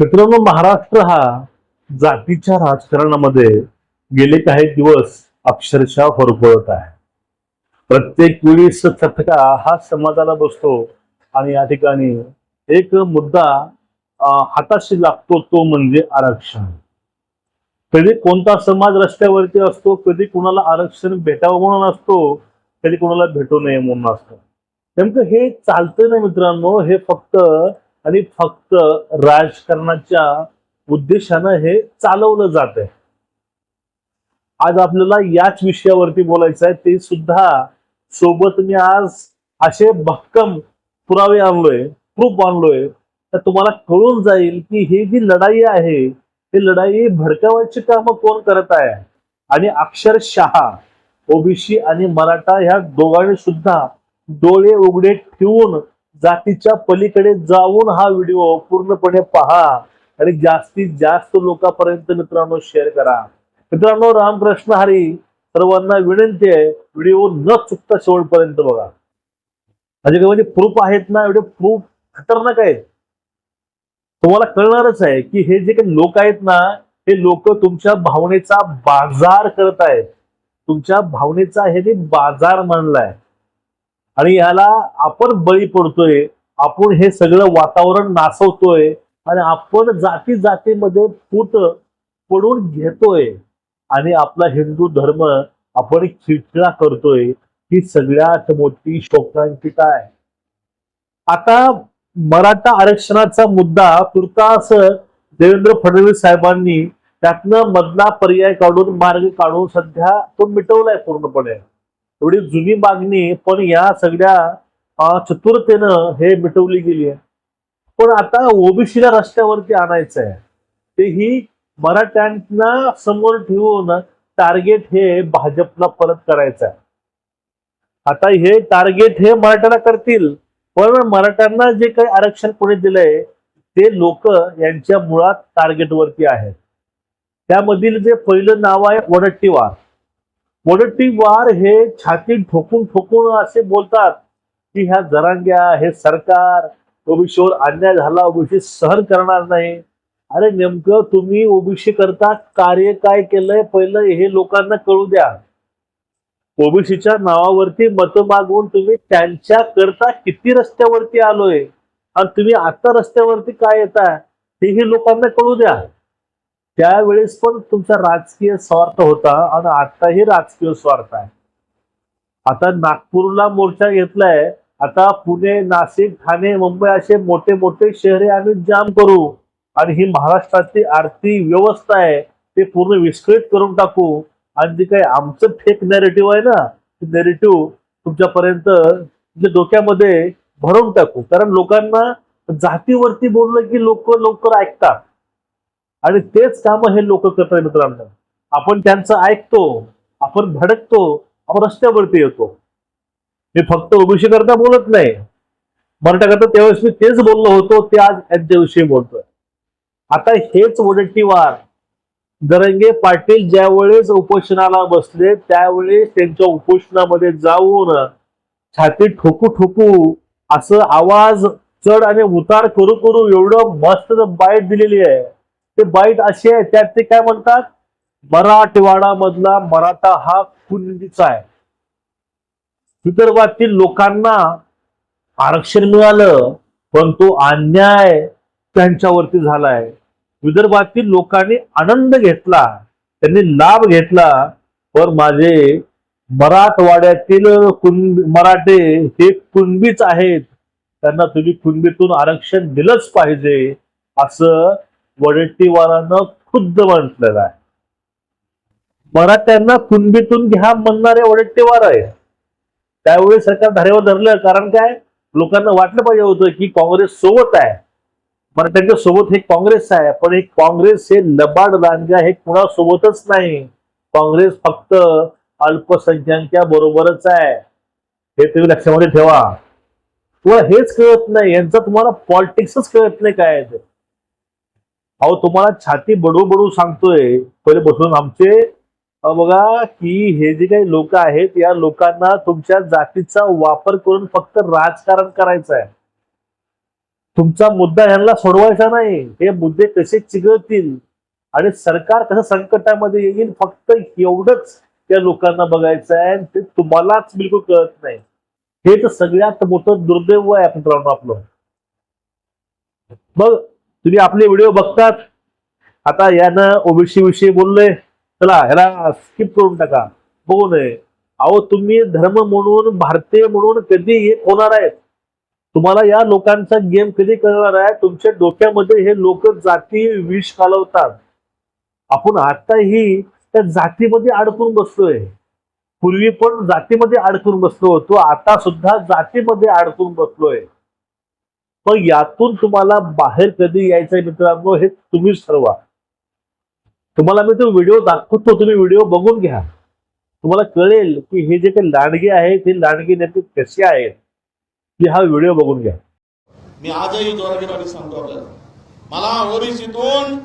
मित्रांनो महाराष्ट्र हा जातीच्या राजकारणामध्ये गेले काही दिवस अक्षरशः होरपळत आहे. प्रत्येक वेळी चटका हा समाजाला बसतो आणि या ठिकाणी एक मुद्दा हाताशी लागतो तो म्हणजे आरक्षण. कधी कोणता समाज रस्त्यावरती असतो कधी कुणाला आरक्षण भेटावं म्हणून असतो कधी कुणाला भेटू नये म्हणून असतो. नेमकं हे चालतं ना मित्रांनो हे फक्त आणि फक्त राजकारणाच्या उद्देशानं हे चालवलं जात आहे. आज आपल्याला याच विषयावरती बोलायचं आहे ते सुद्धा सोबत मी आज असे भक्कम पुरावे आणलोय प्रूफ आणलोय तर तुम्हाला कळून जाईल की ही जी लढाई आहे ही लढाई भडकावायची कामं कोण करत आहे? आणि अक्षरशः ओबीसी आणि मराठा ह्या दोघांनी सुद्धा डोळे उघडे ठेवून जातीच्या पलीकडे जाऊन हा व्हिडिओ पूर्णपणे पहा आणि जास्तीत जास्त लोकांपर्यंत मित्रांनो शेअर करा. मित्रांनो रामकृष्ण हरी सर्वांना विनंती आहे व्हिडिओ न चुकता शेवटपर्यंत बघा. म्हणजे काय म्हणजे प्रूफ आहेत ना एवढे प्रूफ खतरनाक आहेत. तुम्हाला कळणारच आहे की हे जे काही लोक आहेत ना हे लोक तुमच्या भावनेचा बाजार करत आहेत. तुमच्या भावनेचा हे जे बाजार मानलाय आणि याला आपण बळी पडतोय आपण हे सगळं वातावरण नासवतोय आणि आपण जाती जातीमध्ये फूट पडून घेतोय. आणि आपला हिंदू धर्म आपण खिळखिळा करतोय ही सगळ्यात मोठी शोकांकिता आहे. आता मराठा आरक्षणाचा मुद्दा तुर्तास देवेंद्र फडणवीस साहेबांनी त्यातनं मधला पर्याय काढून मार्ग काढून सध्या तो मिटवलाय पूर्णपणे. एवढी जुनी मागणी पण या सगळ्या चतुरतेनं हे मिटवली गेली आहे. पण आता ओबीसीला रस्त्यावरती आणायचं आहे तेही मराठ्यांना समोर ठेवून टार्गेट हे भाजपला परत करायचं आहे आता हे टार्गेट हे मराठ्याला करतील पण मराठ्यांना जे काही आरक्षण कोणी दिलंय ते लोक यांच्या मुळात टार्गेट वरती आहेत. त्यामधील जे पहिलं नाव आहे वडट्टीवार वडट्टीवार हे छाती ठोकून ठोकून असे बोलतात की ह्या जरांग्या हे सरकार ओबीसीवर अन्याय झाला ओबीसी सहन करणार नाही. अरे नेमकं तुम्ही ओबीसी करता कार्य काय केलंय? पहिलं हे लोकांना कळू द्या. ओबीसीच्या नावावरती मतं मागवून तुम्ही त्यांच्या करता किती रस्त्यावरती आलोय? आणि तुम्ही आता रस्त्यावरती काय येताय? हेही लोकांना कळू द्या. त्यावेळेस पण तुमचा राजकीय स्वार्थ होता आणि आताही राजकीय स्वार्थ आहे. आता नागपूरला मोर्चा घेतलाय. आता पुणे नाशिक ठाणे मुंबई असे मोठे मोठे शहरे आम्ही जाम करू आणि ही महाराष्ट्राची आर्थिक व्यवस्था आहे ते पूर्ण विस्कळीत करून टाकू. आणि जे काही आमचं फेक नेरेटिव्ह आहे ना ते नेरेटिव्ह तुमच्यापर्यंत डोक्यामध्ये भरून टाकू. कारण लोकांना जातीवरती बोललं की लोक लवकर ऐकतात. आणि तेच काम हे लोक करतात मित्रांनो. आपण त्यांचं ऐकतो आपण भडकतो आपण रस्त्यावरती येतो. मी फक्त ओबीसी करता बोलत नाही. मराठा करता त्यावेळेस मी तेच बोललो होतो ते आज यांच्याविषयी बोलतोय. आता हेच वडट्टीवार दरंगे पाटील ज्यावेळेस उपोषणाला बसले त्यावेळेस त्यांच्या उपोषणामध्ये जाऊन छाती ठोकू ठोकू असं आवाज चढ आणि उतार करू करू एवढं मस्त बाईट दिलेली आहे. ते बाईट अशी आहे त्यात ते काय म्हणतात मराठवाडा मधला मराठा हा कुंडीचा आहे. विदर्भातील लोकांना आरक्षण मिळालं पण तो अन्याय त्यांच्यावरती झालाय. विदर्भातील लोकांनी आनंद घेतला त्यांनी लाभ घेतला पण माझे मराठवाड्यातील कुणबी मराठे हे कुणबीच आहेत. त्यांना तुम्ही कुणबीतून आरक्षण दिलंच पाहिजे असं वडट्टीवारानं खुद्द म्हटलेलं आहे. मराठ्यांना कुणबीतून घ्या म्हणणारे वडट्टीवार आहे त्यावेळी सरकार धारेवर धरलं कारण काय? लोकांना वाटलं पाहिजे होतं की काँग्रेस सोबत आहे. मराठ्यांच्या सोबत हे काँग्रेस आहे. पण हे काँग्रेस हे लबाड दांडगा हे कुणासोबतच नाही. काँग्रेस फक्त अल्पसंख्याकांच्या बरोबरच आहे. हे तुम्ही लक्षामध्ये ठेवा. तुम्हाला हेच कळत नाही. यांचं तुम्हाला पॉलिटिक्सच कळत नाही काय ते. अहो तुम्हाला छाती बडू बडू सांगतोय. पहिले बसून आमचे बघा की हे जे काही लोक आहेत या लोकांना तुमच्या जातीचा वापर करून फक्त राजकारण करायचं आहे. तुमचा मुद्दा ह्यांना सोडवायचा नाही. हे मुद्दे कसे चिघळतील? आणि सरकार कसं संकटामध्ये येईल? फक्त एवढंच त्या लोकांना बघायचं आहे आणि ते तुम्हालाच बिलकुल कळत नाही. हे तर सगळ्यात मोठं दुर्दैव आहे मित्रांनो आपलं. मग तुम्ही आपले व्हिडिओ बघतात. आता यानं ओबीसी विषयी बोललोय चला ह्याला स्किप करून टाका. बघू नये. अहो तुम्ही धर्म म्हणून भारतीय म्हणून कधी हे होणार आहेत? तुम्हाला या लोकांचा गेम कधी कळणार आहे? तुमच्या डोक्यामध्ये हे लोक जाती विष कालवतात आपण आताही त्या जातीमध्ये अडकून बसतोय पूर्वी पण जातीमध्ये अडकून बसलो होतो. आता सुद्धा जातीमध्ये अडकून बसलोय. पण यातून तुम्हाला बाहेर कधी यायचंय मित्रांनो हे तुम्हीच ठरवा. तुम्हाला मी तो व्हिडिओ दाखवतो तुम्ही व्हिडिओ बघून घ्या. तुम्हाला कळेल की हे जे काही लांडगे आहेत हे लांडगे नेते कसे आहेत की हा व्हिडिओ बघून घ्या. मी आजही जोरगिरावी सांगतो आपल्याला. मला ओबीसीतून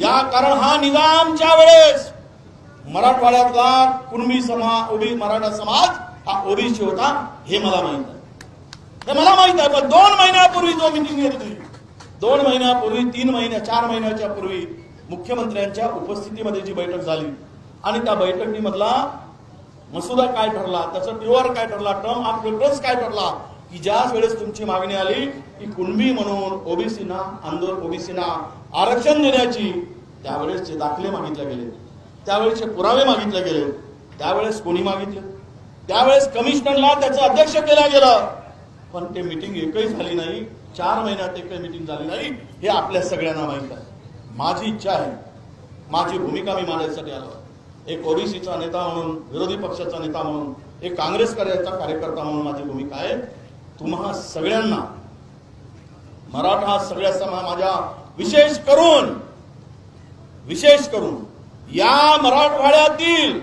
या कारण हा निजामच्या वेळेस मराठवाड्यातला कुणबी समाज ओबी मराठा समाज हा ओबीसी होता हे मला माहीत आहे हे मला माहीत आहे पण दोन महिन्यापूर्वी जो मिटिंग घेतली दोन महिन्यापूर्वी तीन महिन्या चार महिन्याच्या पूर्वी मुख्यमंत्र्यांच्या उपस्थितीमध्ये जी बैठक झाली आणि त्या बैठकीमधला मसुदा काय ठरला त्याचा ड्युअर काय ठरला टर्म ऑफ रेफरन्स काय ठरला की ज्या वेळेस तुमची मागणी आली की कुणबी म्हणून ओबीसीना आंदोलन ओबीसीना आरक्षण देण्याची त्यावेळेसचे दाखले मागितले गेले त्यावेळेसचे पुरावे मागितले गेले त्यावेळेस कोणी मागितले? त्यावेळेस कमिशनरला त्याचं अध्यक्ष केलं गेलं. पण ते मिटिंग एकही झाली नाही चार महिन्यात एकही मिटिंग झाली नाही हे आपल्या सगळ्यांना माहीत आहे. माझी इच्छा आहे माझी भूमिका मी मांडण्यासाठी आलो एक ओबीसीचा नेता म्हणून विरोधी पक्षाचा नेता म्हणून एक काँग्रेस कार्याचा कार्यकर्ता म्हणून माझी भूमिका आहे. तुम्हा सगळ्यांना मराठा सगळ्या समा माझ्या विशेष करून विशेष करून या मराठवाड्यातील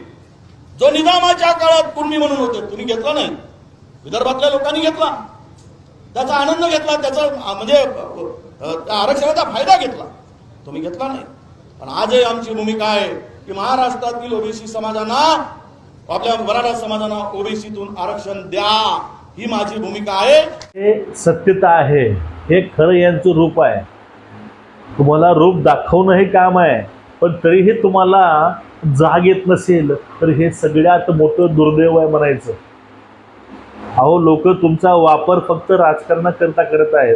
जो निजामाच्या काळात कुर्मी म्हणून होते तुम्ही घेतला नाही. विदर्भातल्या लोकांनी घेतला. त्याचा आनंद घेतला त्याचा म्हणजे त्या आरक्षणाचा फायदा घेतला. तुम्ही घेतला नाही. पण आजही आमची भूमिका आहे की महाराष्ट्रातील ओबीसी समाजांना आपल्या मराठा समाजांना ओबीसीतून आरक्षण द्या ही माझी भूमिका आहे. हे सत्यता आहे. हे खरं यांचं रूप आहे. तुम्हाला रूप दाखवणं हे काम आहे पण तरीही तुम्हाला जाग येत नसेल तर हे सगळ्यात मोठं दुर्दैव आहे म्हणायचं. अहो लोक तुमचा वापर फक्त राजकारणाकरता करत आहेत.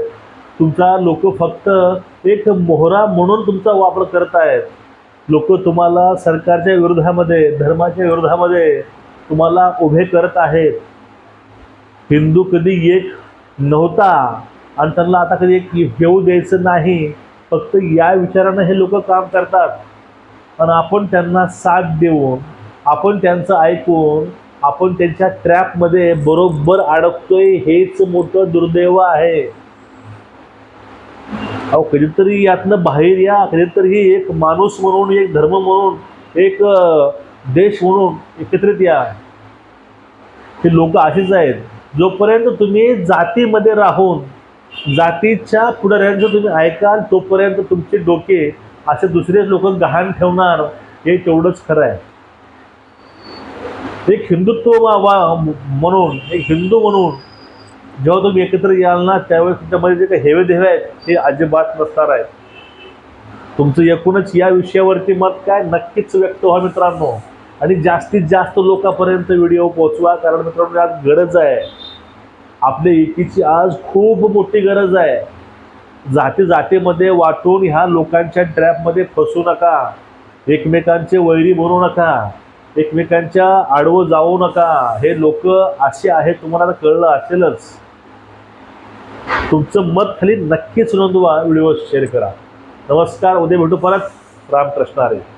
तुमचा लोक फक्त एक मोहरा म्हणून तुमचा वापर करत आहेत. लोक तुम्हाला सरकारच्या विरोधामध्ये धर्माच्या विरोधामध्ये तुम्हाला उभे करत आहेत. हिंदू कधी एक नव्हता आणि त्यांना आता कधी एक येऊ द्यायचं नाही. फक्त या विचारानं हे लोक काम करतात. आणि आपण त्यांना साथ देऊन आपण त्यांचं ऐकून आपण त्यांच्या ट्रॅपमध्ये बरोबर अडकतोय हेच मोठं दुर्दैव आहे. अहो कधीतरी यातनं बाहेर या कधीतरी एक माणूस म्हणून एक धर्म म्हणून एक देश म्हणून एकत्रित या. हे लोक असेच आहेत. जोपर्यंत तुम्ही जातीमध्ये राहून जातीच्या पुढाऱ्यांचं तुम्ही ऐकाल तोपर्यंत तुमचे डोके असे दुसरेच लोक गहाण ठेवणार हे तेवढंच खरं आहे. एक हिंदुत्व वा- वा- म्हणून एक हिंदू म्हणून जेव्हा तुम्ही एकत्र याल ना त्यावेळेस तुमच्यामध्ये जे काही हेवे देवे आहेत ते अजिबात नसणार आहेत. तुमचं एकूणच या विषयावरती मत काय? नक्कीच व्यक्त व्हा मित्रांनो. आणि जास्तीत जास्त लोकांपर्यंत व्हिडिओ पोहोचवा कारण मित्रांनो आज गरज आहे. आपल्या एकीची आज खूप मोठी गरज आहे. जाती जातीमध्ये वाटून ह्या लोकांच्या ट्रॅपमध्ये फसू नका. एकमेकांचे वैरी बनू नका. एकमेकांच्या आडवं जाऊ नका. हे लोक असे आहेत तुम्हाला कळलं असेलच. तुमचं मत खाली नक्कीच नोंदवा व्हिडिओ शेअर करा. नमस्कार उद्या भेटू परत. रामकृष्ण आरे